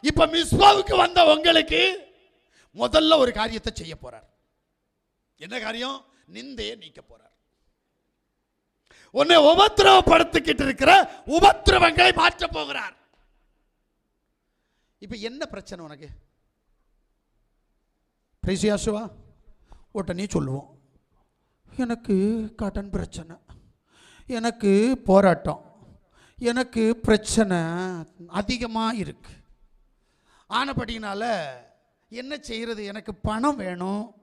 இப்ப மிஸ்பாவுக்கு வந்த உங்களுக்கு முதல்ல ஒரு காரியத்தை செய்ய போறார். என்ன காரியம்? நிந்தையை நீக்க போறார். உன்னை உபத்திரவப்படுத்திக்கிட்டு இருக்கிற உபத்திரவங்களை மாற்ற போகிறார். இப்ப என்ன பிரச்சனை உனக்கு? பிரைசியாசுவா உடனே சொல்லுவோம். எனக்கு கடன் பிரச்சனை. எனக்கு போராட்டம். எனக்கு பிரச்சனை அதிகமாக இருக்குது ஆனபடினால என்ன செய்கிறது எனக்கு பணம் வேணும்.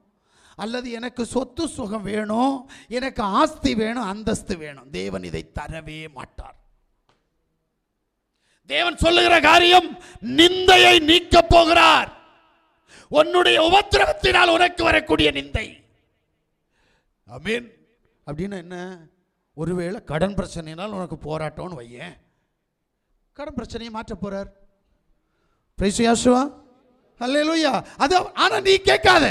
அல்லது எனக்கு சொத்து சுகம் வேணும். எனக்கு ஆஸ்தி வேணும் அந்தஸ்து வேணும். தேவன் இதை தரவே மாட்டார். தேவன் சொல்லுகிற காரியம் நிந்தையை நீக்க போகிறார். உன்னுடைய உபத்திரவத்தினால் உனக்கு வரக்கூடிய நிந்தை. அமீன் அப்படின்னு என்ன? ஒருவேளை கடன் பிரச்சனையினால் உனக்கு போராட்டம்னு வையேன். கடன் பிரச்சனையை மாற்ற போறார். பிரைசியாசுவா அல்லேலூயா அது ஆனா நீ கேட்காத.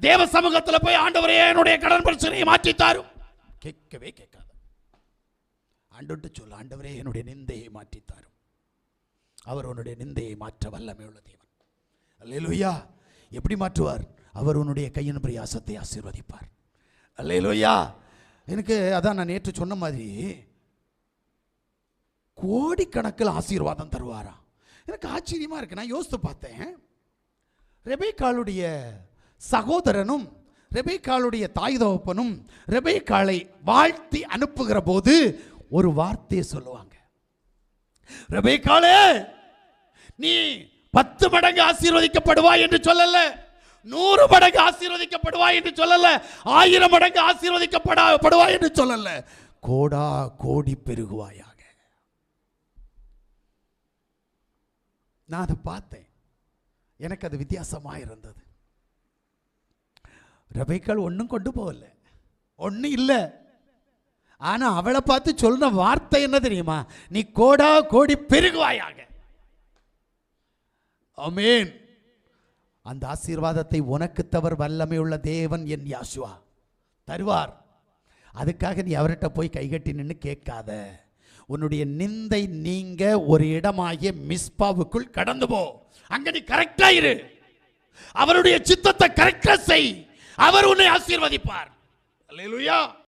தேவ சமூகத்தில் போய் ஆண்டவரே என்னுடைய கடன் பிரச்சனையை மாற்றி தாரும் கேட்கவே கேட்காத. ஆண்டவர்கிட்ட சொல்ல ஆண்டவரே என்னுடைய நிந்தையை மாற்றி தாரும் அவர் உன்னுடைய நிந்தையை மாற்ற வல்லமை உள்ள தேவன். அல்லேலூயா எப்படி மாற்றுவார்? அவர் உன்னுடைய கையின் பிரயாசத்தை ஆசீர்வதிப்பார். அல்லேலூயா எனக்கு அதான் நான் நேற்று சொன்ன மாதிரி கோடிக்கணக்கில் ஆசீர்வாதம் தருவாரா எனக்கு ஆச்சரியமா இருக்கு. நான் யோசித்து பார்த்தேன். ரெபேக்காளுடைய சகோதரனும் ரெபேக்காளுடைய தாய் தகப்பனும் ரெபேக்காலை வாழ்த்தி அனுப்புகிற போது ஒரு வார்த்தையை சொல்லுவாங்க. ரெபேக்காலே நீ பத்து மடங்கு ஆசீர்வதிக்கப்படுவாய் என்று சொல்லல. நூறு மடங்கு ஆசீர்வதிக்கப்படுவாய் என்று சொல்லல. ஆயிரம் மடங்கு ஆசீர்வதிக்கப்படா படுவாய் என்று சொல்லல. கோடா கோடி பெருகுவாயாக. நான் அதை பார்த்தேன். எனக்கு அது வித்தியாசமாக இருந்தது. ரபைக்கால் ஒன்றும் கொண்டு போகல. ஒன்றும் இல்லை. ஆனால் அவளை பார்த்து சொன்ன வார்த்தை என்ன தெரியுமா? நீ கோடா கோடி பெருகுவாயாக. அமேன் அந்த ஆசீர்வாதத்தை உனக்கு தவர் வல்லமை உள்ள தேவன் என் யாசுவா. தருவார். அதுக்காக நீ அவர்கிட்ட போய் கைகட்டி நின்று கேட்காத. உன்னுடைய நிந்தை நீங்க ஒரு இடமாகிய மிஸ்பாவுக்குள் கடந்து போ. அங்க நீ கரெக்டா இரு. அவருடைய சித்தத்தை கரெக்டா செய். அவர் உன்னை ஆசீர்வதிப்பார். அல்லேலூயா